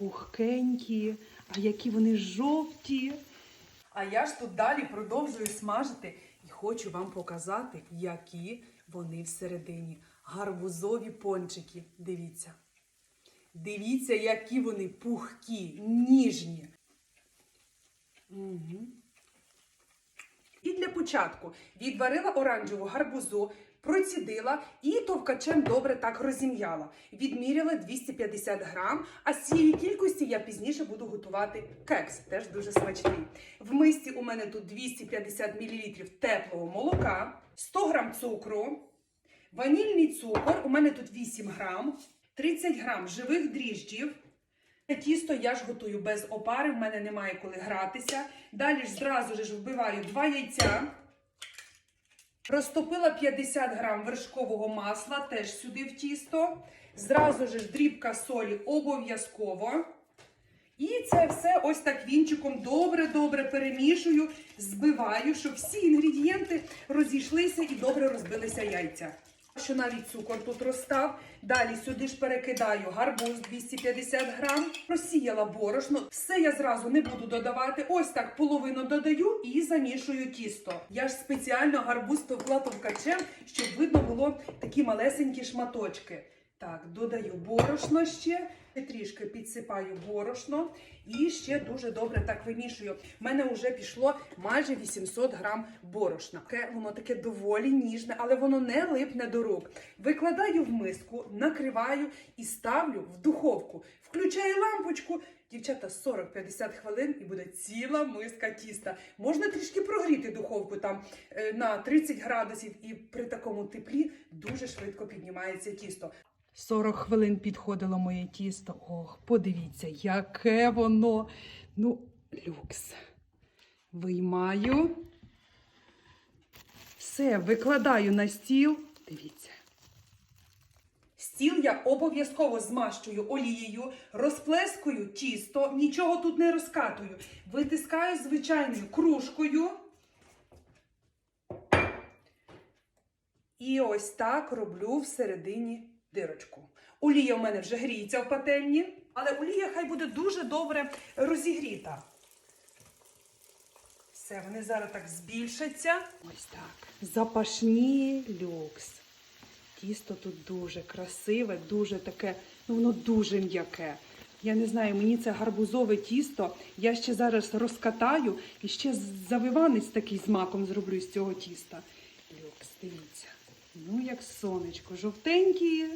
пухкенькі, а які вони жовті. А я ж тут далі продовжую смажити і хочу вам показати, які вони всередині. Гарбузові пончики. Дивіться. Дивіться, які вони пухкі, ніжні. Угу. І для початку відварила оранжеву гарбузу, процідила і товкачем добре так розім'яла. Відміряла 250 грам, а з цієї кількості я пізніше буду готувати кекс, теж дуже смачний. В мисці у мене тут 250 мл теплого молока, 100 грам цукру, ванільний цукор, у мене тут 8 грам, 30 грам живих дріжджів, Тісто я ж готую без опари, в мене немає коли гратися. Далі ж зразу ж вбиваю 2 яйця. Розтопила 50 грам вершкового масла, теж сюди в тісто. Зразу ж дрібка солі обов'язково. І це все ось так вінчиком добре-добре перемішую, збиваю, щоб всі інгредієнти розійшлися і добре розбилися яйця. Що навіть цукор тут розстав. Далі сюди ж перекидаю гарбуз 250 грам, просіяла борошно. Все я зразу не буду додавати. Ось так половину додаю і замішую тісто. Я ж спеціально гарбуз товкла товкачем, щоб видно було такі малесенькі шматочки. Так, додаю борошно ще, трішки підсипаю борошно і ще дуже добре так вимішую. У мене вже пішло майже 800 грам борошна. Воно таке доволі ніжне, але воно не липне до рук. Викладаю в миску, накриваю і ставлю в духовку. Включаю лампочку. Дівчата 40-50 хвилин і буде ціла миска тіста. Можна трішки прогріти духовку там е, на 30 градусів, і при такому теплі дуже швидко піднімається тісто. 40 хвилин підходило моє тісто. Ох, подивіться, яке воно. Ну, люкс. Виймаю. Все, викладаю на стіл. Дивіться. Стіл я обов'язково змащую олією, розплескую тісто, нічого тут не розкатую. Витискаю звичайною кружкою. І ось так роблю всередині дирочку. Олія в мене вже гріється в пательні, але олія хай буде дуже добре розігріта. Все, вони зараз так збільшаться. Ось так. Запашні люкс. Тісто тут дуже красиве, дуже таке, ну воно дуже м'яке. Я не знаю, мені це гарбузове тісто. Я ще зараз розкатаю і ще завиванець такий з маком зроблю з цього тіста. Люкс, дивіться. Ну, як сонечко, жовтенькі,